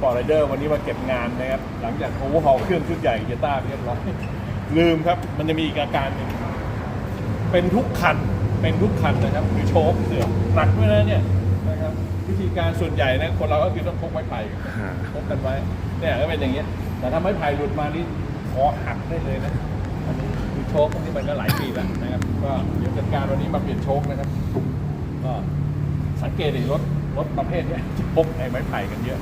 ปอร์ตไรเดอร์วันนี้มาเก็บงานนะครับ หลังจากโอเวอร์ฮอลเครื่องชุดใหญ่เกียต้าเรียบร้อยลืมครับ มันจะมีอีกอาการหนึ่งเป็นทุกคันเป็นทุกคันนะครับคือโชคเสื่อมหนักด้วยนะเนี่ยนะครับวิธีการส่วนใหญ่นะคนเราก็คือต้องพกไม้ไผ่พกกันไว้เนี่ยก็เป็นอย่างเงี้ยแต่ถ้าไม้ไผ่หลุดมานี่คอหักได้เลยนะอันนี้คือโชคอันนี้มันก็หลายปีแล้วนะครับ ก็เดี๋ยวจัดการวันนี้มาเปลี่ยนโชคนะครับก็สังเกตดิรถรถประเภทนี้จะพกไอ้ไม้ไผ่กันเยอะ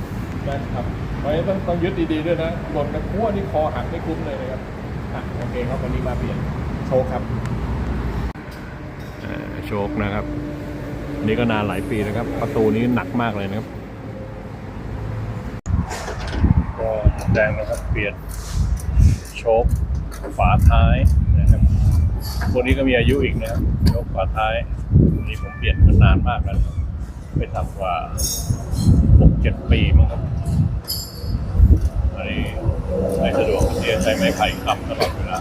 นะครับเพราะฉะนั้นต้องต้องยึดดีๆด้วยนะหล่นกันพั่วนี่คอหักไม่คุ้มเลยนะครับอะโอเคครับวันนี้มาเปลี่ยนโชคครับโชคนะครับนี่ก็นานหลายปีนะครับ ประตูนี้หนักมากเลยนะครับ ก็แดงนะครับเปลี่ยนโชคฝาท้ายนะครับพวกนี้ก็มีอายุอีกนะครับโชคฝาท้ายอันนี้ผมเปลี่ยนมานานมากแล้วนะครับไม่ต่ำกว่าหก เจ็ดปีมั้งครับอันนี้ไม่สะดวกที่จะใช้ไม้ไผ่ค้ำตลอดเวลา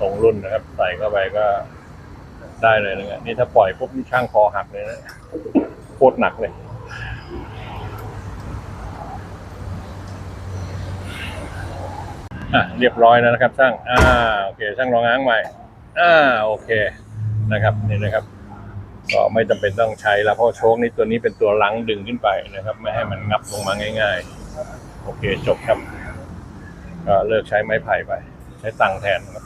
ตรงรุ่นนะครับ ใส่เข้าไปก็ได้เลยนะนี่ถ้าปล่อยปุ๊บนี่ช่างคอหักเลยนะโคตรหนักเลยอะเรียบร้อยแล้วนะครับช่างอ่าโอเค ช่างรองง้างใหม่อ่าโอเคนะครับนี่นะครับ ก็ไม่จำเป็นต้องใช้แล้วเพราะโชคนี้ตัวนี้เป็นตัวลังดึงขึ้นไปนะครับ ไม่ให้มันงับลงมาง่าย ๆ โอเคจบครับก็เลิกใช้ไม้ไผ่ไป ใช้ตังแทนครับ